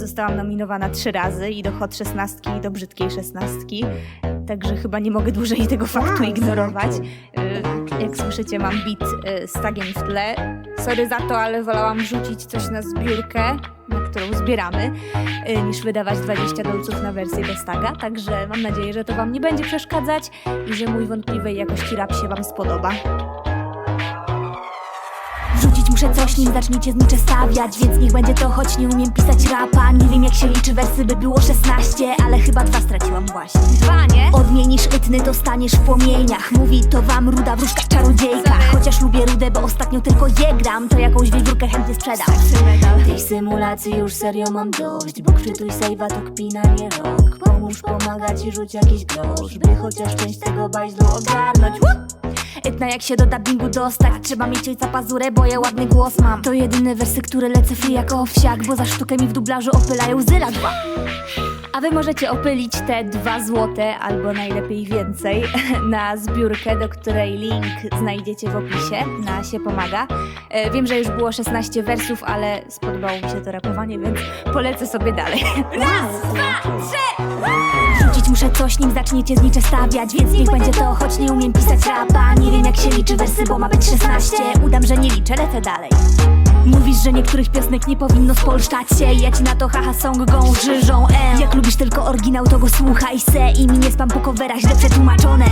zostałam nominowana trzy razy i do Hot 16 i do Brzydkiej 16. Także chyba nie mogę dłużej tego faktu ignorować. Y, Jak słyszycie, mam beat y, z tagiem w tle. Sorry za to, ale wolałam rzucić coś na zbiórkę, na którą zbieramy, y, niż wydawać 20 dolców na wersję bez taga. Także mam nadzieję, że to Wam nie będzie przeszkadzać i że mój wątpliwej jakości rap się Wam spodoba. Muszę coś, nim zaczniecie znicze stawiać Więc niech będzie to, choć nie umiem pisać rapa. Nie wiem jak się liczy wersy, by było 16 Ale chyba dwa straciłam właśnie. Dwa, nie? Odmienisz rytmy, to staniesz w płomieniach. Mówi to wam ruda wróżka czarodziejka Chociaż lubię rudę, bo ostatnio tylko je gram To jakąś wiewiórkę chętnie sprzedam. Tej symulacji już serio mam dość Bo chwytuj save'a to kpina nie rok. Pomóż pomagać i rzuć jakiś grosz By chociaż część tego bajzlu ogarnąć Etna jak się do dubbingu dostać Trzeba mieć ojca pazurę, bo ja ładny głos mam To jedyne wersy, które lecę free jako owsiak Bo za sztukę mi w dublażu opylają zyla dwa A wy możecie opylić te dwa złote, albo najlepiej więcej, na zbiórkę, do której link znajdziecie w opisie na się pomaga. E, Wiem, że już było 16 wersów, ale spodobało mi się to rapowanie, więc polecę sobie dalej. Raz, dwa, trzy! Muszę coś, nim zaczniecie znicze stawiać. Więc niech będzie to, choć nie umiem pisać rapa. Nie wiem jak się liczy wersy, bo ma być 16 Udam, że nie liczę, lecę dalej. Mówisz, że niektórych piosenek nie powinno spolszczać się. Ja ci na to haha song gą żyżą em. Jak lubisz tylko oryginał, to go słuchaj se. I mi nie spam po coverach źle przetłumaczone